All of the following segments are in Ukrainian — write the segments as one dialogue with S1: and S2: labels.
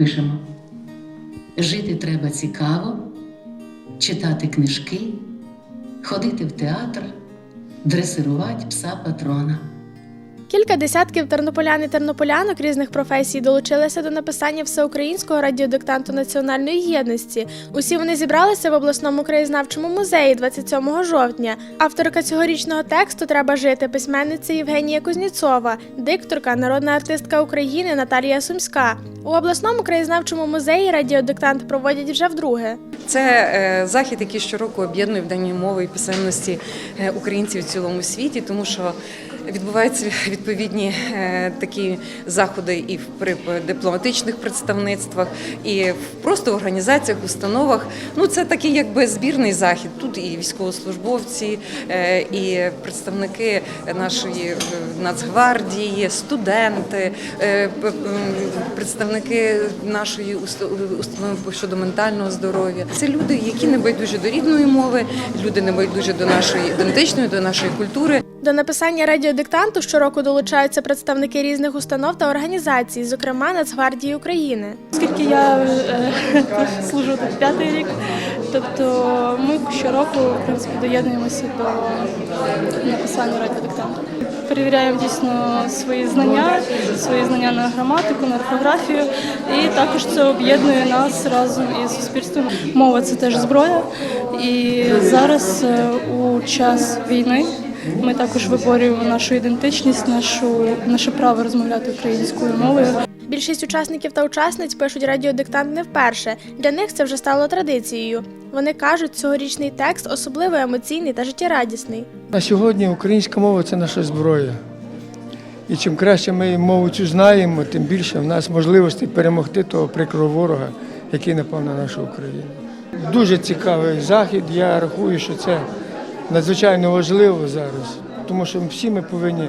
S1: пишемо: жити треба цікаво, читати книжки, ходити в театр, дресирувати пса патрона.
S2: Кілька десятків тернополян і тернополянок різних професій долучилися до написання всеукраїнського радіодиктанту національної єдності. Усі вони зібралися в обласному краєзнавчому музеї 27 жовтня. Авторка цьогорічного тексту Треба жити письменниця Євгенія Кузніцова, дикторка, народна артистка України Наталія Сумська. У обласному краєзнавчому музеї радіодиктант проводять вже вдруге.
S3: Це е, захід, який щороку об'єднує в дані мови і писемності е, українців у цілому світі, тому що відбуваються відповідні е, такі заходи і в при дипломатичних представництвах, і в просто в організаціях, установах. Ну це такий якби збірний захід. Тут і військовослужбовці, е, і представники нашої е, Нацгвардії, студенти, представники нашої установи щодо ментального здоров'я. Це люди, які не байдужі до рідної мови, люди не байдужі до нашої ідентичної, до нашої культури.
S2: До написання радіодиктанту щороку долучаються представники різних установ та організацій, зокрема Нацгвардії України.
S4: Оскільки я е, служу тут п'ятий рік, тобто ми щороку в принципі доєднуємося до написання радіодиктанту. Перевіряємо дійсно свої знання, свої знання на граматику, на орфографію, і також це об'єднує нас разом із суспільством. Мова це теж зброя. І зараз е, у час війни ми також виборюємо нашу ідентичність, нашу наше право розмовляти українською мовою.
S2: Більшість учасників та учасниць пишуть радіодиктант не вперше. Для них це вже стало традицією. Вони кажуть, цьогорічний текст особливо емоційний та життєрадісний.
S5: На сьогодні українська мова це наша зброя. І чим краще ми мову цю знаємо, тим більше в нас можливостей перемогти того прикрого ворога, який напав на нашу Україну. Дуже цікавий захід. Я рахую, що це надзвичайно важливо зараз, тому що всі ми повинні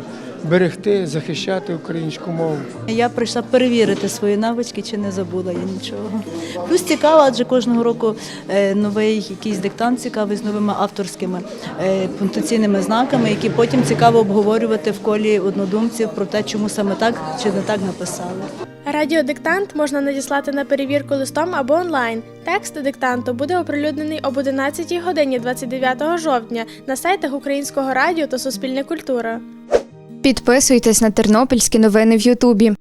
S5: берегти, захищати українську мову.
S6: Я прийшла перевірити свої навички, чи не забула я нічого. Плюс цікаво, адже кожного року е, новий якийсь диктант цікавий з новими авторськими е, пунктуаційними знаками, які потім цікаво обговорювати в колі однодумців про те, чому саме так чи не так написали.
S2: Радіодиктант можна надіслати на перевірку листом або онлайн. Текст диктанту буде оприлюднений об 11 годині 29 жовтня на сайтах Українського радіо та Суспільне культура.
S7: Підписуйтесь на тернопільські новини в Ютубі.